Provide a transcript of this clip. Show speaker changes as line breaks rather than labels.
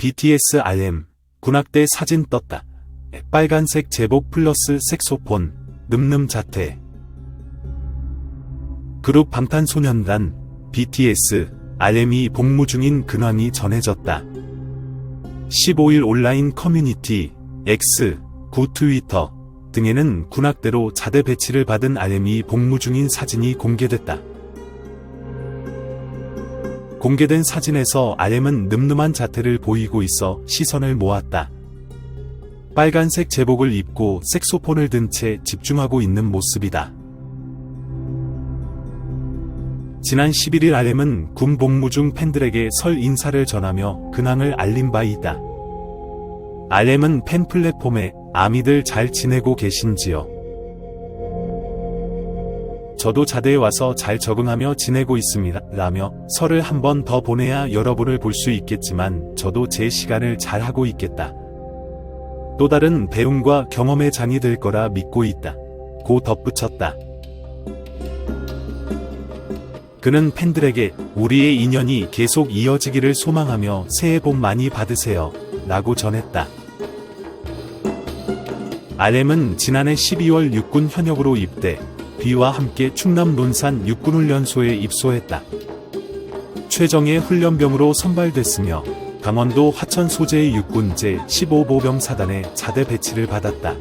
BTS RM 군악대 사진 떴다. 빨간색 제복 플러스 색소폰 늠름 자태 그룹 방탄소년단 BTS RM이 복무 중인 근황이 전해졌다. 15일 온라인 커뮤니티 X, 구 트위터 등에는 군악대로 자대 배치를 받은 RM이 복무 중인 사진이 공개됐다. 공개된 사진에서 RM은 늠름한 자태를 보이고 있어 시선을 모았다. 빨간색 제복을 입고 색소폰을 든 채 집중하고 있는 모습이다. 지난 11일 RM은 군 복무 중 팬들에게 설 인사를 전하며 근황을 알린 바 있다. RM은 팬 플랫폼에 아미들 잘 지내고 계신지요? 저도 자대에 와서 잘 적응하며 지내고 있습니다. 라며 설을 한 번 더 보내야 여러분을 볼 수 있겠지만 저도 제 시간을 잘 하고 있겠다. 또 다른 배움과 경험의 장이 될 거라 믿고 있다. 고 덧붙였다. 그는 팬들에게 우리의 인연이 계속 이어지기를 소망하며 새해 복 많이 받으세요. 라고 전했다. RM은 지난해 12월 육군 현역으로 입대, 비와 함께 충남 논산 육군훈련소에 입소했다. 최정예 훈련병으로 선발됐으며 강원도 화천 소재의 육군 제 15보병 사단에 자대 배치를 받았다.